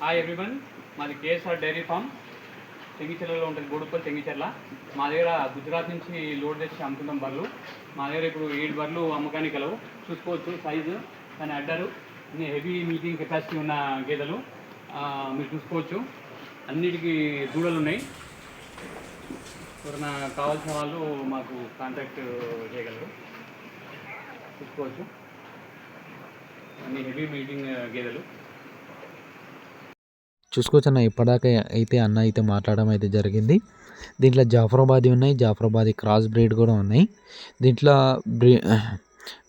Hi everyone మాది KSR dairy farm తెంగిచెర్లలో ఉంటుంది గూడుపల్లి తెంగిచెర్ల మా దగ్గర గుజరాత్ నుంచి లోడ్ చేసి అమ్ముకుందాం బర్లు మా దగ్గర ఇప్పుడు ఏడు బర్లు అమ్మకానికి కలవు. చూసుకోవచ్చు సైజు దాని అడ్డరు హెవీ మీటింగ్ కెపాసిటీ ఉన్న గేదెలు. మీరు చూసుకోవచ్చు. అన్నిటికీ దూడలు ఉన్నాయి. ఎవరైనా కావాల్సిన వాళ్ళు మాకు కాంటాక్ట్ చేయగలరు. చూసుకోవచ్చు. అన్ని హెవీ మీటింగ్ గేదెలు. చూసుకోవచ్చు అన్న ఇప్పటిదాకా అయితే అన్న అయితే మాట్లాడడం అయితే జరిగింది. దీంట్లో జాఫరాబాదీ ఉన్నాయి. జాఫరాబాదీ క్రాస్ బ్రీడ్ కూడా ఉన్నాయి. దీంట్లో బ్రీ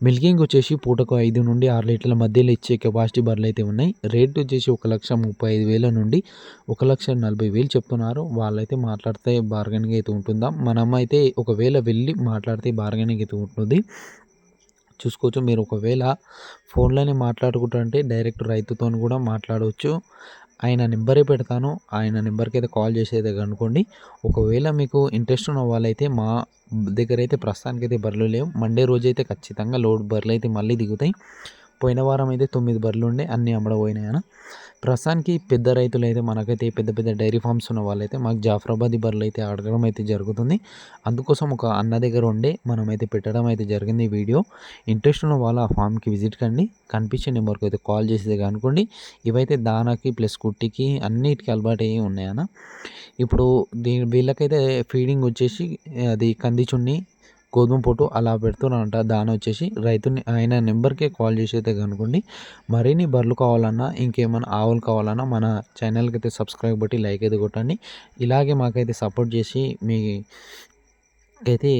మిల్కింగ్ వచ్చేసి పూటకు ఐదు నుండి ఆరు లీటర్ల మధ్యలో ఇచ్చే కెపాసిటీ బర్రెలు అయితే ఉన్నాయి. రేట్ వచ్చేసి ఒక లక్ష ముప్పై ఐదు వేల నుండి ఒక లక్ష నలభై వేలు చెప్తున్నారు. వాళ్ళైతే మాట్లాడితే బార్గెనింగ్ అయితే ఉంటుందా? మనమైతే ఒకవేళ వెళ్ళి మాట్లాడితే బార్గెనింగ్ అయితే ఉంటుంది? చూసుకోవచ్చు. మీరు ఒకవేళ ఫోన్లోనే మాట్లాడుకుంటుంటే డైరెక్ట్ రైతుతో కూడా మాట్లాడవచ్చు ఆయన నెంబరే పెడతాను. ఆయన నెంబర్కి అయితే కాల్ చేసేది అనుకోండి. ఒకవేళ మీకు ఇంట్రెస్ట్ ఉన్న వాళ్ళైతే మా దగ్గర అయితే ప్రస్తుతానికి అయితే బర్రెలు లేవు. మండే రోజు అయితే ఖచ్చితంగా లోడ్ బర్రెలు అయితే మళ్ళీ దిగుతాయి. పోయిన వారం అయితే తొమ్మిది బర్రెలు ఉండే అన్నీ అమ్మడపోయినాయన ప్రస్తుతానికి పెద్ద రైతులు అయితే మనకైతే పెద్ద పెద్ద డైరీ ఫార్మ్స్ ఉన్న వాళ్ళైతే మాకు జాఫరాబాదీ బర్రెలు అయితే అడగడం అయితే జరుగుతుంది. అందుకోసం ఒక అన్న దగ్గర ఉండే మనమైతే పెట్టడం అయితే జరిగింది ఈ వీడియో. ఇంట్రెస్ట్ ఉన్న వాళ్ళు ఆ ఫామ్కి విజిట్ కండి కనిపించే నెంబర్కి అయితే కాల్ చేసేది కనుకోండి ఇవైతే దానాకి ప్లస్ కుట్టికి అన్నిటికీ అలవాటు అయ్యి ఉన్నాయన్న ఇప్పుడు దీని వీళ్ళకైతే ఫీడింగ్ వచ్చేసి అది కందిచున్ని గోధుమ పొట్టు అలా పెడుతున్నారంట. దాని వచ్చేసి రైతుని ఆయన నెంబర్కే కాల్ చేసి అయితే కనుకోండి. మరిన్ని బర్రెలు కావాలన్నా ఇంకేమైనా ఆవులు కావాలన్నా మన ఛానల్కి అయితే సబ్స్క్రైబ్ బట్టి లైక్ అయితే కొట్టండి. ఇలాగే మాకైతే సపోర్ట్ చేసి మీ అయితే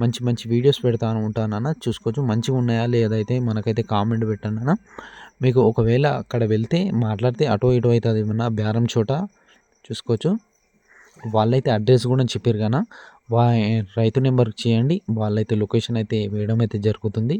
మంచి మంచి వీడియోస్ పెడతాను ఉంటానన్న చూసుకోవచ్చు. మంచిగా ఉన్నాయా లేదైతే మనకైతే కామెంట్ పెట్టండి అన్న మీకు ఒకవేళ అక్కడ వెళ్తే మాట్లాడితే అటో ఇటో అవుతుంది ఏమన్నా బేరం చోట చూసుకోవచ్చు. వాళ్ళైతే అడ్రస్ కూడా చెప్పారు కదా వా రైతు నెంబర్కి చేయండి. వాళ్ళైతే లొకేషన్ అయితే వేయడం అయితే జరుగుతుంది.